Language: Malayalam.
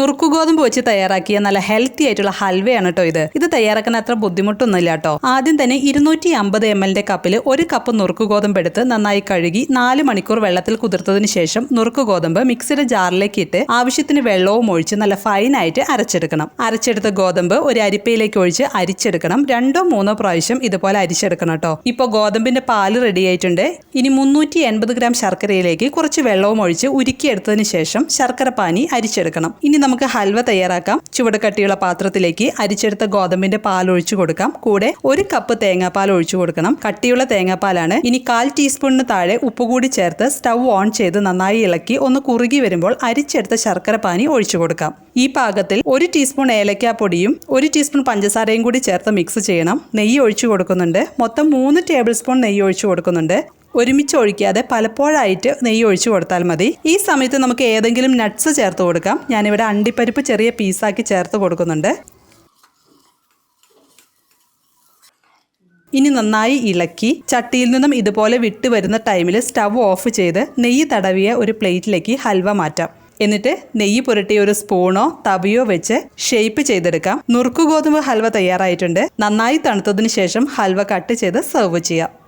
നുറുക്കു ഗോതമ്പ് വെച്ച് തയ്യാറാക്കിയ നല്ല ഹെൽത്തി ആയിട്ടുള്ള ഹൽവയാണ് കേട്ടോ ഇത്. ഇത് തയ്യാറാക്കാൻ അത്ര ബുദ്ധിമുട്ടൊന്നുമില്ല കേട്ടോ ആദ്യം തന്നെ ഇരുന്നൂറ്റി അമ്പത് എം എല്ലിന്റെ കപ്പിൽ ഒരു കപ്പ് നുറുക്കു ഗോതമ്പ് എടുത്ത് നന്നായി കഴുകി നാല് മണിക്കൂർ വെള്ളത്തിൽ കുതിർത്തതിന് ശേഷം നുറുക്കു ഗോതമ്പ് മിക്സിയുടെ ജാറിലേക്ക് ഇട്ട് ആവശ്യത്തിന് വെള്ളവും ഒഴിച്ച് നല്ല ഫൈനായിട്ട് അരച്ചെടുക്കണം. അരച്ചെടുത്ത ഗോതമ്പ് ഒരു അരിപ്പയിലേക്ക് ഒഴിച്ച് അരിച്ചെടുക്കണം. രണ്ടോ മൂന്നോ പ്രാവശ്യം ഇതുപോലെ അരിച്ചെടുക്കണം കേട്ടോ ഇപ്പോൾ ഗോതമ്പിന്റെ പാൽ റെഡി ആയിട്ടുണ്ട്. ഇനി മുന്നൂറ്റി എൺപത് ഗ്രാം ശർക്കരയിലേക്ക് കുറച്ച് വെള്ളവും ഒഴിച്ച് ഉരുക്കിയെടുത്തതിന് ശേഷം ശർക്കര പാനി അരിച്ചെടുക്കണം. ഇനി നമുക്ക് ഹൽവ തയ്യാറാക്കാം. ചുവട് കട്ടിയുള്ള പാത്രത്തിലേക്ക് അരിച്ചെടുത്ത ഗോതമ്പിന്റെ പാൽ ഒഴിച്ചു കൊടുക്കാം. കൂടെ ഒരു കപ്പ് തേങ്ങാപ്പാൽ ഒഴിച്ചു കൊടുക്കണം. കട്ടിയുള്ള തേങ്ങാപ്പാലാണ്. ഇനി കാൽ ടീസ്പൂണിന് താഴെ ഉപ്പ് കൂടി ചേർത്ത് സ്റ്റൗ ഓൺ ചെയ്ത് നന്നായി ഇളക്കി ഒന്ന് കുറുകി വരുമ്പോൾ അരിച്ചെടുത്ത ശർക്കര പാനി ഒഴിച്ചു കൊടുക്കാം. ഈ പാകത്തിൽ ഒരു ടീസ്പൂൺ ഏലക്കാപ്പൊടിയും ഒരു ടീസ്പൂൺ പഞ്ചസാരയും കൂടി ചേർത്ത് മിക്സ് ചെയ്യണം. നെയ്യ് ഒഴിച്ചു കൊടുക്കുന്നുണ്ട്. മൊത്തം മൂന്ന് ടേബിൾ സ്പൂൺ നെയ്യ് ഒഴിച്ചു കൊടുക്കുന്നുണ്ട്. ഒരുമിച്ച് ഒഴിക്കാതെ പലപ്പോഴായിട്ട് നെയ്യ് ഒഴിച്ച് കൊടുത്താൽ മതി. ഈ സമയത്ത് നമുക്ക് ഏതെങ്കിലും നട്ട്സ് ചേർത്ത് കൊടുക്കാം. ഞാനിവിടെ അണ്ടിപ്പരിപ്പ് ചെറിയ പീസാക്കി ചേർത്ത് കൊടുക്കുന്നുണ്ട്. ഇനി നന്നായി ഇളക്കി ചട്ടിയിൽ നിന്നും ഇതുപോലെ വിട്ട് വരുന്ന ടൈമിൽ സ്റ്റവ് ഓഫ് ചെയ്ത് നെയ്യ് തടവിയ ഒരു പ്ലേറ്റിലേക്ക് ഹൽവ മാറ്റാം. എന്നിട്ട് നെയ്യ് പുരട്ടിയ ഒരു സ്പൂണോ തവിയോ വെച്ച് ഷേപ്പ് ചെയ്തെടുക്കാം. നുറുക്കു ഗോതമ്പ് ഹൽവ തയ്യാറായിട്ടുണ്ട്. നന്നായി തണുത്തതിന് ശേഷം ഹൽവ കട്ട് ചെയ്ത് സെർവ് ചെയ്യാം.